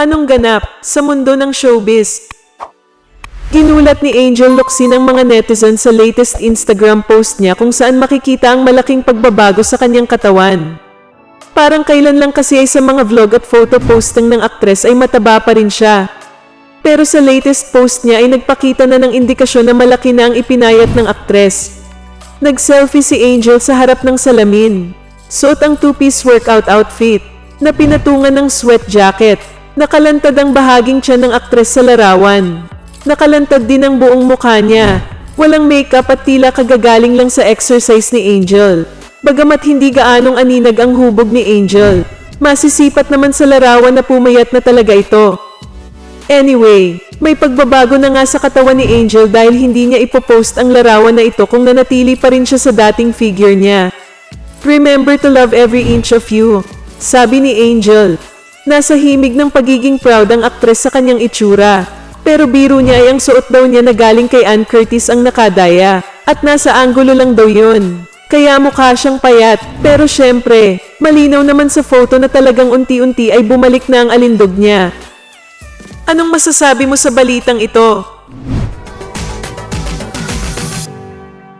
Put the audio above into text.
Anong ganap sa mundo ng showbiz? Ginulat ni Angel Locsin ang mga netizen sa latest Instagram post niya kung saan makikita ang malaking pagbabago sa kanyang katawan. Parang kailan lang kasi ay sa mga vlog at photo posting ng aktres ay mataba pa rin siya. Pero sa latest post niya ay nagpakita na ng indikasyon na malaki na ang ipinayat ng aktres. Nag-selfie si Angel sa harap ng salamin. Suot ang two-piece workout outfit na pinatungan ng sweat jacket. Nakalantad ang bahaging tiyan ng aktres sa larawan. Nakalantad din ang buong mukha niya. Walang makeup at tila kagagaling lang sa exercise ni Angel. Bagamat hindi gaanong aninag ang hubog ni Angel, masisipat naman sa larawan na pumayat na talaga ito. Anyway, may pagbabago na nga sa katawan ni Angel dahil hindi niya ipopost ang larawan na ito kung nanatili pa rin siya sa dating figure niya. Remember to love every inch of you, sabi ni Angel. Nasa himig ng pagiging proud ang aktres sa kanyang itsura. Pero biro niya ay ang suot daw niya na galing kay Ann Curtis ang nakadaya. At nasa anggulo lang daw yun. Kaya mukha siyang payat. Pero syempre, malinaw naman sa photo na talagang unti-unti ay bumalik na ang alindog niya. Anong masasabi mo sa balitang ito?